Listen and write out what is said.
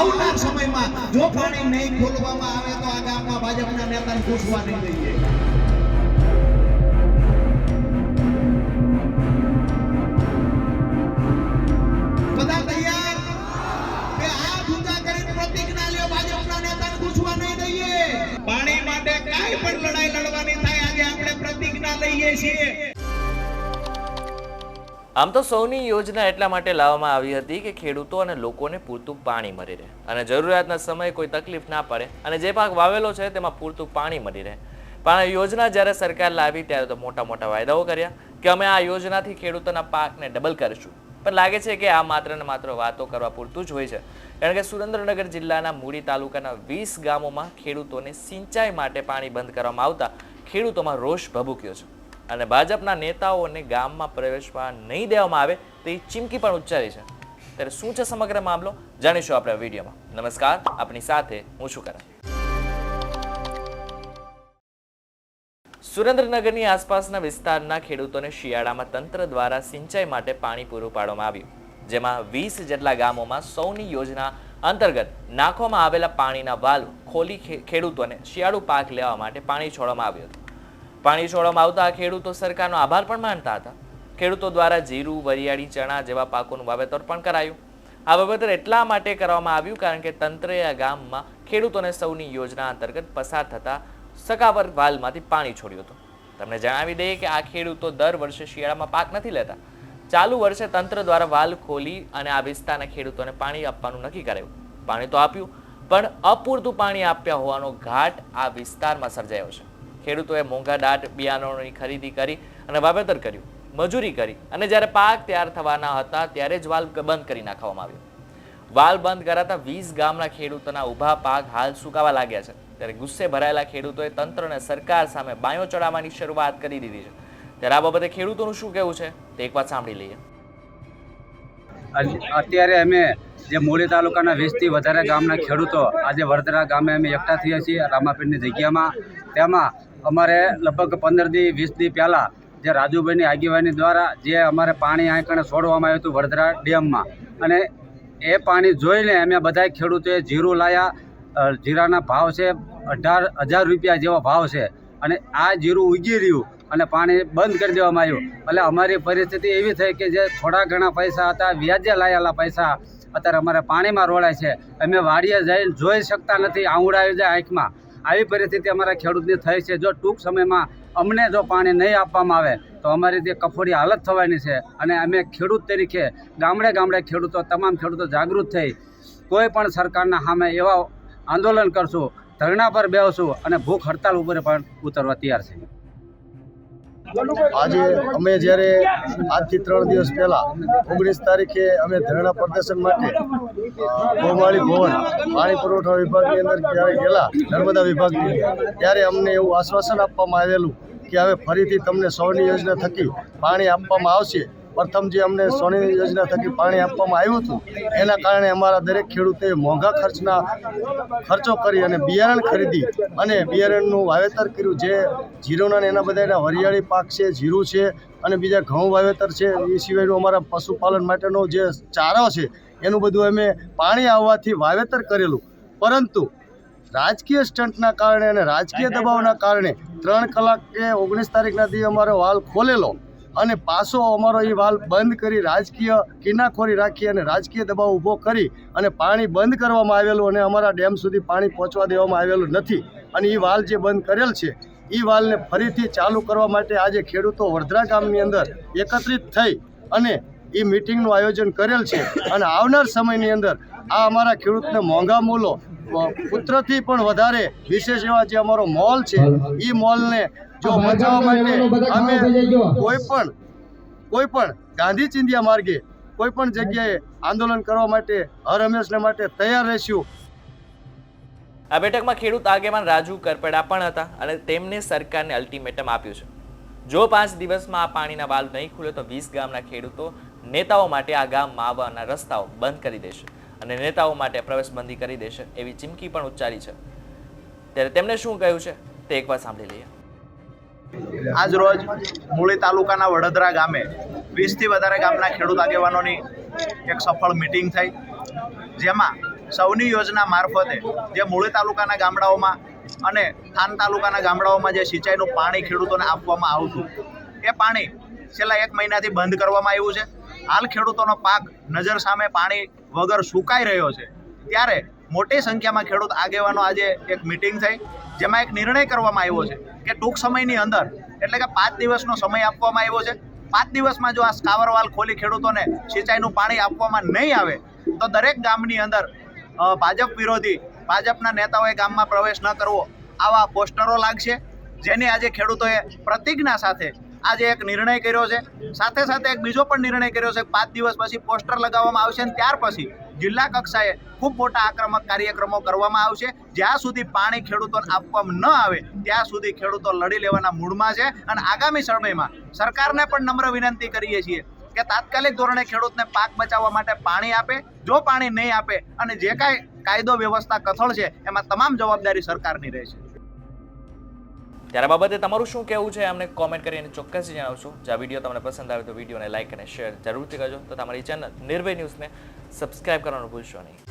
આવનાર સમયમાં જો પાણી નહીં ખોલવામાં આવે તો આ ગામમાં ભાજપના નેતાને પૂછવા નહીં દઈએ. બધા તૈયાર? કે આ કરીને પ્રતિજ્ઞા લ્યો, ભાજપના નેતાને પૂછવા નહીં દઈએ. પાણી માટે કાંઈ પણ લડાઈ લડવાની થાય, આજે આપણે પ્રતિજ્ઞા લઈએ છીએ. આમ તો સૌની યોજના એટલા માટે લાવવામાં આવી હતી કે ખેડૂતો અને લોકોને પૂરતું પાણી મળી રહે. અને જરૂરિયાતના સમયે કોઈ તકલીફ ના પડે અને જે પાક વાવેલો છે તેમાં પૂરતું પાણી મળી રહે. પણ આ યોજના જ્યારે સરકાર લાવી ત્યારે તો મોટા મોટા વાયદાઓ કર્યા કે અમે આ યોજનાથી ખેડૂતોના પાકને ડબલ કરીશું. પણ લાગે છે કે આ માત્ર ને માત્ર વાતો કરવા પૂરતું જ હોય છે. કારણ કે સુરેન્દ્રનગર જિલ્લાના મૂડી તાલુકાના વીસ ગામોમાં ખેડૂતોને સિંચાઈ માટે પાણી બંધ કરવામાં આવતા ખેડૂતોમાં રોષ ભભૂક્યો છે. અને ભાજપના નેતાઓને ગામમાં પ્રવેશવા નહીં દેવામાં આવે તે ચીમકી પણ ઉચ્ચારી છે. ત્યારે શું છે સમગ્ર મામલો? જાણીશું આપણે વિડીયોમાં. નમસ્કાર આપણી સાથે હું શું કરણ. સુરેન્દ્રનગરની આસપાસના વિસ્તારના ખેડૂતોને શિયાળામાં તંત્ર દ્વારા સિંચાઈ માટે પાણી પૂરું પાડવામાં આવ્યું, જેમાં વીસ જેટલા ગામોમાં સૌની યોજના અંતર્ગત નાખવામાં આવેલા પાણીના વાલ્વ ખોલી ખેડૂતોને શિયાળુ પાક લેવા માટે પાણી છોડવામાં આવ્યું હતું. પાણી છોડવામાં આવતા ખેડૂતો સરકારનો આભાર પણ માનતા હતા. ખેડૂતો દ્વારા જીરું, વરિયાળી, ચણા જેવા પાકોનું વાવેતર પણ કરાયું. આ વાવેતર એટલા માટે કરવામાં આવ્યું કારણ કે તંત્રએ આ ગામમાં ખેડૂતોને સૌની યોજના અંતર્ગત પસાર થતા સકાવર વાલમાંથી પાણી છોડ્યું હતું. તમને જણાવી દઈએ કે આ ખેડૂતો દર વર્ષે શિયાળામાં પાક નથી લેતા. ચાલુ વર્ષે તંત્ર દ્વારા વાલ ખોલી અને આ વિસ્તારના ખેડૂતોને પાણી આપવાનું નક્કી કરાયું. પાણી તો આપ્યું, પણ અપૂરતું પાણી આપ્યા હોવાનો ઘાટ આ વિસ્તારમાં સર્જાયો છે. ખેડૂતોએ મોંઘા દાટ, બિયારણોની ખરીદી કરી અને વાવેતર કર્યું, મજૂરી કરી. અને જ્યારે પાક તૈયાર થવાના હતા, ત્યારે જ વાલ બંધ કરી નાખવામાં આવ્યો. વાલ બંધ કરાતા વીસ ગામના ખેડૂતોના ઊભા પાક હાલ સુકાવા લાગ્યા છે. ત્યારે ગુસ્સે ભરાયેલા ખેડૂતોએ તંત્ર સરકાર સામે બાયો ચડાવવાની શરૂઆત કરી દીધી છે. ત્યારે આ બાબતે ખેડૂતોનું શું કહેવું છે, તે એક વાત સાંભળી લઈએ. અત્યારે અમે જે મૂળી તાલુકાના વીસથી વધારે ગામના ખેડૂતો આજે વડોદરા ગામે અમે એકઠા થયા છીએ, રામાપીરની જગ્યામાં. તેમાં અમારે લગભગ પંદર દી, વીસ દી પહેલાં જે રાજુભાઈની આગેવાની દ્વારા જે અમારે પાણી આંકણે છોડવામાં આવ્યું હતું વડોદરા ડેમમાં. અને એ પાણી જોઈને અમે બધા ખેડૂતોએ જીરું લાયા જીરાના ભાવ છે અઢાર હજાર રૂપિયા જેવો ભાવ છે. અને આ જીરું ઉગી રહ્યું અને પાણી બંધ કરી દેવામાં આવ્યું. એટલે અમારી પરિસ્થિતિ એવી થઈ કે જે થોડા ઘણા પૈસા હતા, વ્યાજે લાયેલા પૈસા અત્યારે અમારે પાણીમાં રોળાય છે. અમે વાડીએ જઈને જોઈ શકતા નથી, આંગળા આવી જાય આંખમાં. આવી પરિસ્થિતિ અમારા ખેડૂતની થઈ છે. જો ટૂંક સમયમાં અમને જો પાણી નહીં આપવામાં આવે, તો અમારી જે કફોડી હાલત થવાની છે અને અમે ખેડૂત તરીકે ગામડે ગામડે ખેડૂતો, તમામ ખેડૂતો જાગૃત થઈ કોઈ પણ સરકારના સામે એવા આંદોલન કરશું, ધરણા પર બેસું અને ભૂખ હડતાલ ઉપર પણ ઉતરવા તૈયાર છે આજે અમે જ્યારે આજથી ત્રણ દિવસ પહેલા ઓગણીસ તારીખે અમે ધરણા પ્રદર્શન માટે અ, ગોમાળી ભવન પાણી પુરવઠા વિભાગની અંદર જ્યારે ગયેલા નર્મદા વિભાગની ત્યારે અમને એવું આશ્વાસન આપવામાં આવેલું કે હવે ફરીથી તમને સૌની યોજના થકી પાણી આપવામાં આવશે. પ્રથમ જે અમને સોની યોજના થકી પાણી આપવામાં આવ્યું હતું, એના કારણે અમારા દરેક ખેડૂતે મોંઘા ખર્ચના ખર્ચો કરી અને બિયારણ ખરીદી અને બિયારણનું વાવેતર કર્યું. જે જીરુના એના બધાના વરિયાળી પાક છે, જીરું છે અને બીજા ઘઉં વાવેતર છે, એ સિવાયનું અમારા પશુપાલન માટેનો જે ચારો છે, એનું બધું અમે પાણી આવવાથી વાવેતર કરેલું. પરંતુ રાજકીય સ્ટન્ટના કારણે અને રાજકીય દબાવના કારણે ત્રણ કલાકે ઓગણીસ તારીખના દિવસે અમારો વાલ ખોલેલો. અને પાછો અમારો એ વાલ બંધ કરી રાજકીય કિનાખોરી રાખી અને રાજકીય દબાવ ઊભો કરી અને પાણી બંધ કરવામાં આવેલું અને અમારા ડેમ સુધી પાણી પહોંચવા દેવામાં આવેલું નથી. અને એ વાલ જે બંધ કરેલ છે એ વાલને ફરીથી ચાલુ કરવા માટે આજે ખેડૂતો વડધરા ગામની અંદર એકત્રિત થઈ અને એ મિટિંગનું આયોજન કરેલ છે. અને આવનાર સમયની અંદર આ અમારા ખેડૂતને મોંઘા મૂલો પુત્રથી પણ વધારે વિશેષ એવા જે અમારો મોલ છે એ મોલને જો બચાવવા માટે અમે કોઈ પણ કોઈ પણ ગાંધી ચિંધ્યા માર્ગે કોઈ પણ જગ્યાએ આંદોલન કરવા માટે હર હંમેશને માટે તૈયાર રહીશું. આ બેઠકમાં ખેડૂત આગેવાન રાજુ કરપડા પણ હતા અને તેમને સરકારને અલ્ટિમેટમ આપ્યું છે. જો પાંચ દિવસમાં આ પાણીના વાલ નહીં ખુલે તો વીસ ગામના ખેડૂતો નેતાઓ માટે આ ગામમાં આવવાના રસ્તાઓ બંધ કરી દેશે. અને નેતાઓ માટે પ્રવેશબંધી કરી દેશે એવી ચીમકી પણ ઉચ્ચારી છે. ત્યારે તેમણે શું કહ્યું છે તે એકવાર સાંભળી લઈએ. આજ રોજ મૂળી તાલુકાના વડોદરા ગામે વીસથી વધારે ગામના ખેડૂત આગેવાનોની એક સફળ મિટિંગ થઈ. જેમાં સૌની યોજના મારફતે જે મૂળી તાલુકાના ગામડાઓમાં અને થાન તાલુકાના ગામડાઓમાં જે સિંચાઈનું પાણી ખેડૂતોને આપવામાં આવતું, એ પાણી છેલ્લા એક મહિનાથી બંધ કરવામાં આવ્યું છે. હાલ ખેડૂતોનો પાક નજર સામે પાણી વગર સુકાઈ રહ્યો છે. ત્યારે મોટી સંખ્યામાં ખેડૂત આગેવાનો આજે એક મિટિંગ થઈ, જેમાં એક નિર્ણય કરવામાં આવ્યો છે કે ટૂંક સમયની અંદર, એટલે કે પાંચ દિવસનો સમય આપવામાં આવ્યો છે. પાંચ દિવસમાં જો આ સ્કાવરવાલ ખોલી ખેડૂતોને સિંચાઈનું પાણી આપવામાં નહીં આવે, તો દરેક ગામની અંદર ભાજપ વિરોધી, ભાજપના નેતાઓએ ગામમાં પ્રવેશ ન કરવો, આવા પોસ્ટરો લાગશે. જેની આજે ખેડૂતોએ પ્રતિજ્ઞા સાથે આજે એક નિર્ણય કર્યો છે. સાથે સાથે એક બીજો પણ નિર્ણય કર્યો છે. પાંચ દિવસ પછી પોસ્ટર લગાવવામાં આવશે અને ત્યાર પછી જિલ્લા કક્ષાએ ખૂબ મોટા આક્રમક કાર્યક્રમો કરવામાં આવશે. જ્યાં સુધી પાણી ખેડૂતોને આપવામાં ન આવે, ત્યાં સુધી ખેડૂતો લડી લેવાના મૂડમાં છે. અને આગામી સમયમાં સરકારને પણ નમ્ર વિનંતી કરીએ છીએ કે તાત્કાલિક ધોરણે ખેડૂતને પાક બચાવવા માટે પાણી આપે. જો પાણી નહીં આપે અને જે કાંઈ કાયદો વ્યવસ્થા કથળ છે, એમાં તમામ જવાબદારી સરકારની રહેશે. ત્યારે બાબતે તમારું શું કહેવું છે, અમને કોમેન્ટ કરીને ચોક્કસથી જણાવશો. જો આ વીડિયો તમને પસંદ આવે તો વિડીયોને લાઇક અને શેર જરૂરથી કરજો. તો તમારી ચેનલ નિર્ભય ન્યૂઝને સબસ્ક્રાઇબ કરવાનું ભૂલશો નહીં.